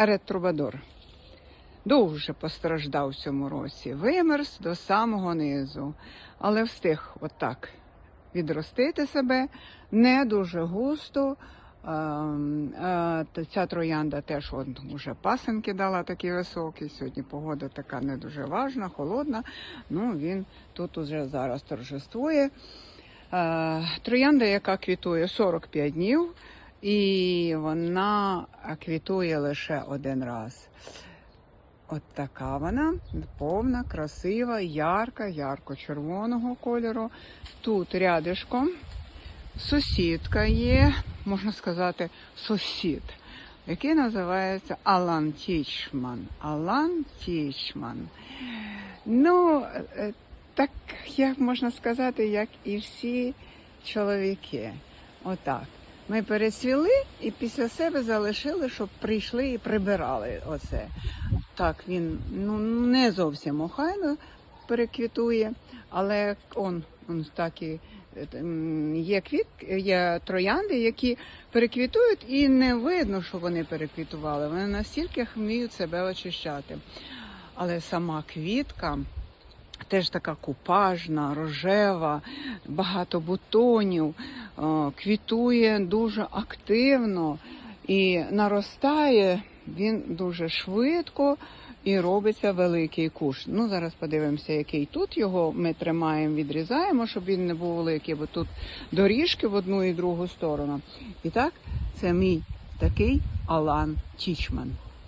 Ерет Трубадор. Дуже постраждав цьому році. Вимерз до самого низу, але встиг отак відростити себе не дуже густо. Ця троянда теж вже пасенки дала такі високі. Сьогодні погода така не дуже важна, холодна. Ну він тут уже зараз торжествує. Троянда, яка квітує 45 днів, і вона квітує лише один раз. От така вона повна, красива, ярка, ярко-червоного кольору. Тут рядишком сусідка є, можна сказати, сусід, який називається Алан Тічман. Алан Тічман. Ну, е, так як можна сказати, як і всі чоловіки. Отак. Ми пересвіли і після себе залишили, щоб прийшли і прибирали оце. Так, він ну, не зовсім охайно переквітує, але он, он так і е, є квіт, є троянди, які переквітують, і не видно, що вони переквітували. Вони настільки вміють себе очищати. Але сама квітка теж така купажна, рожева, багато бутонів, е, квітує дуже активно і наростає він дуже швидко і робиться великий куш. Ну, зараз подивимося, який тут його ми тримаємо, відрізаємо, щоб він не був великий, бо тут доріжки в одну і другу сторону. І так, це мій такий Алан Тічман.